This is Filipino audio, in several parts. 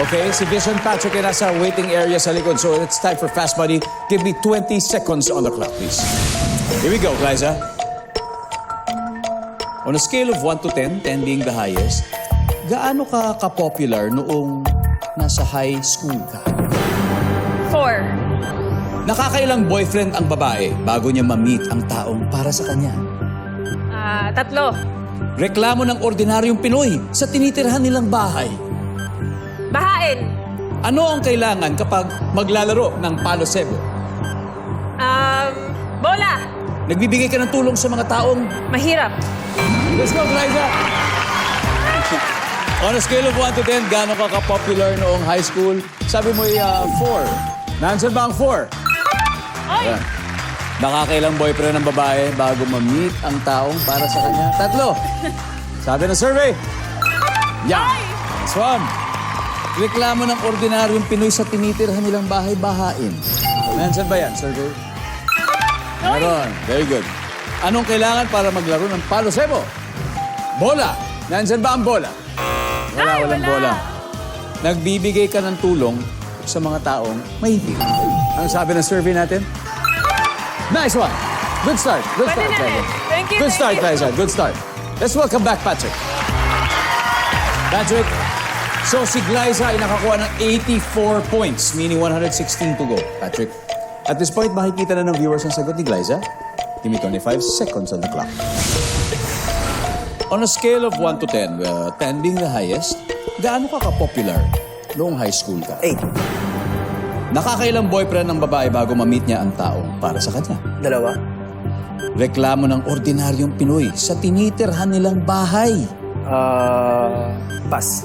Okay, si Vision Patrick ay nasa waiting area sa likod. So it's time for Fast Buddy. Give me 20 seconds on the clock, please. Here we go, Liza. On a scale of 1 to 10, 10 being the highest, gaano ka ka-popular noong nasa high school ka? Four. Nakakailang boyfriend ang babae bago niya ma-meet ang taong para sa kanya? Ah, tatlo. Reklamo ng ordinaryong Pinoy sa tinitirhan nilang bahay. Bahain. Ano ang kailangan kapag maglalaro ng palo sebo? Um, bola. Nagbibigay ka ng tulong sa mga taong Mahirap. Let's go, Liza! On a scale of 1 to 10, gaano ka ka-popular noong high school? Sabi mo ay 4. Nandiyan ba ang 4? Oy! Ayan. Nakakailang boyfriend ng babae bago ma-meet ang taong para sa kanya? Tatlo. Sabi ng survey. Yeah. Next one. Reklamo ng ordinaryong Pinoy sa tinitirhan nilang bahay-bahain. Nandiyan ba yan, survey? Meron. Very good. Anong kailangan para maglaro ng palo sebo? Bola. Nandiyan ba ang bola? Wala, Ay, walang wala. bola. Nagbibigay ka ng tulong sa mga taong mahihirap. Ano sabi ng survey natin? Nice one. Good start. Good Pwede start, na Liza. rin. Thank you, Good thank start, you. Liza. Good start. Let's welcome back Patrick. Patrick, so si Glyza ay nakakuha ng 84 points, meaning 116 to go. Patrick, at this point, makikita na ng viewers ang sagot ni Glyza. Give me 25 seconds on the clock. On a scale of 1 to 10, uh, 10 being the highest, gaano ka ka-popular noong high school ka? Eight. Nakakailang boyfriend ng babae bago ma-meet niya ang taong para sa kanya? Dalawa. Reklamo ng ordinaryong Pinoy sa tinitirhan nilang bahay. Ah, pass.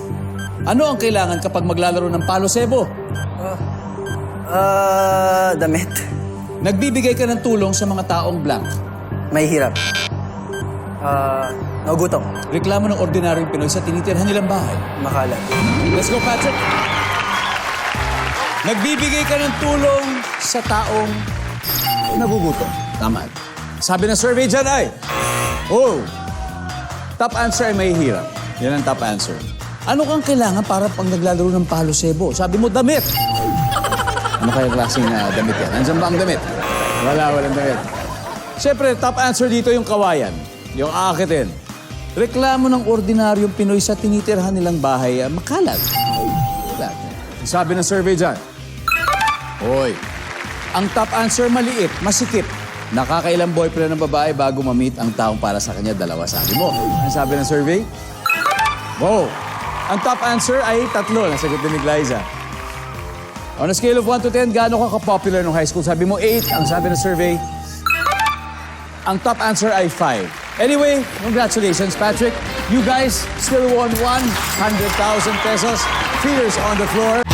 Ano ang kailangan kapag maglalaro ng palo sebo? Ah, damit. Nagbibigay ka ng tulong sa mga taong blank. May hirap. Ah, nagutom. Reklamo ng ordinaryong Pinoy sa tinitirhan nilang bahay. Makalat. Let's go, Patrick. Nagbibigay ka ng tulong sa taong nagugutom. Tama. Sabi ng survey dyan ay, oh, top answer ay mahihirap. Yan ang top answer. Ano kang kailangan para pag naglalaro ng palo sebo? Sabi mo, damit. Ano kaya klaseng na damit yan? Nandiyan ba ang damit? Wala, walang damit. Siyempre, top answer dito yung kawayan. Yung aakitin. Reklamo ng ordinaryong Pinoy sa tinitirhan nilang bahay, ah, makalat. Sabi ng survey dyan, Hoy, ang top answer maliit, masikip. Nakakailang boyfriend ng babae bago ma-meet ang taong para sa kanya, dalawa sabi mo. Ang sabi ng survey? Wow! Ang top answer ay tatlo, nasagot din ni Glyza. On a scale of 1 to 10, gaano ka ka-popular nung high school? Sabi mo 8, ang sabi ng survey, ang top answer ay 5. Anyway, congratulations, Patrick. You guys still won 100,000 pesos. Fears on the floor.